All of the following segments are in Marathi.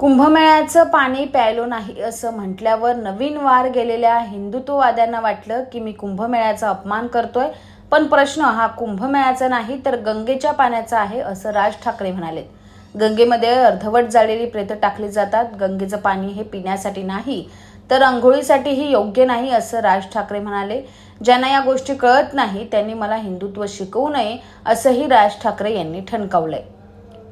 कुंभमेळ्याचं पाणी प्यायलो नाही असं म्हटल्यावर नवीन वार गेलेल्या हिंदुत्ववाद्यांना वाटलं की मी कुंभमेळ्याचा अपमान करतोय. पण प्रश्न हा कुंभमेळ्याचा नाही तर गंगेच्या पाण्याचा आहे असं राज ठाकरे म्हणाले. गंगेमध्ये अर्धवट जाळलेली प्रेतं टाकली जातात. गंगेचं पाणी हे पिण्यासाठी नाही तर आंघोळीसाठीही योग्य नाही असं राज ठाकरे म्हणाले. ज्यांना या गोष्टी कळत नाही त्यांनी मला हिंदुत्व शिकवू नये असंही राज ठाकरे यांनी ठणकावलंय.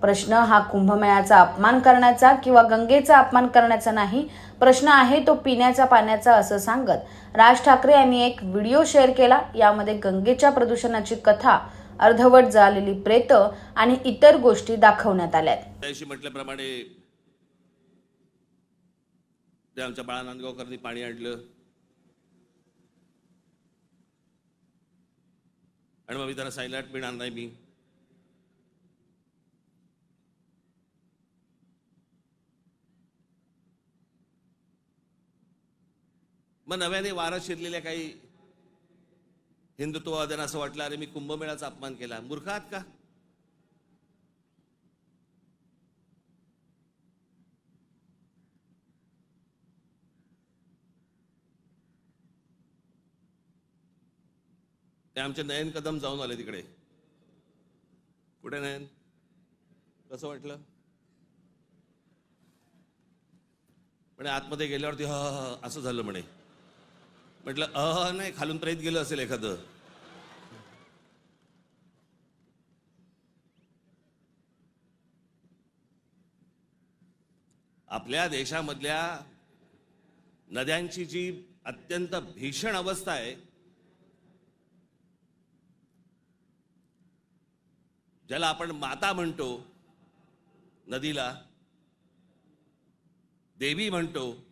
प्रश्न हा कुंभमेळ्याचा अपमान करण्याचा किंवा गंगेचा अपमान करण्याचा नाही. प्रश्न आहे तो पिण्याचा पाण्याचा असं सांगत. राज ठाकरे यांनी एक व्हिडिओ शेअर केला. यामध्ये गंगेच्या प्रदूषणाची कथा अर्धवट झालेली प्रेत आणि इतर गोष्टी दाखवण्यात आल्या म्हटल्याप्रमाणे ते आमच्या बाळा नांदगावकरांनी पाणी आणलं. आणि मग मी त्यांना सायलाट पिणार नाही मी. मग नव्याने वारा शिरलेल्या काही हिंदुत्ववाद्यांना असं वाटलं अरे मी कुंभमेळाचा अपमान केला. मूर्ख आहात का? ते आमचे नयन कदम जाऊन आले तिकडे. कुठे नयन? कसं वाटलं? म्हणे आतमध्ये गेल्यावरती ह असं झालं म्हणे. म्हटलं अह नाही खालून प्रेत गेलं असेल एखादं. आपल्या देशामधल्या नद्यांची जी अत्यंत भीषण अवस्था आहे ज्याला आपण माता म्हणतो नदीला. देवी म्हणतो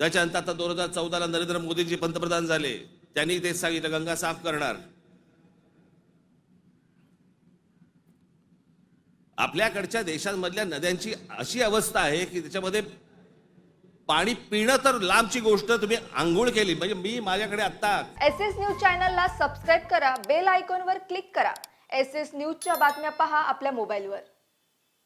त्याच्यानंतर आता दोन हजार चौदाला नरेंद्र मोदीजी पंतप्रधान झाले त्यांनी तेच सांगितलं गंगा साफ करणार. आपल्याकडच्या देशांमधल्या नद्यांची अशी अवस्था आहे की त्याच्यामध्ये पाणी पिणं तर लांबची गोष्ट तुम्ही आंघोळ केली. म्हणजे मी माझ्याकडे आता एस एस न्यूज चॅनलला सबस्क्राईब करा बेल आयकॉनवर क्लिक करा. एस एस न्यूजच्या बातम्या पहा आपल्या मोबाईलवर.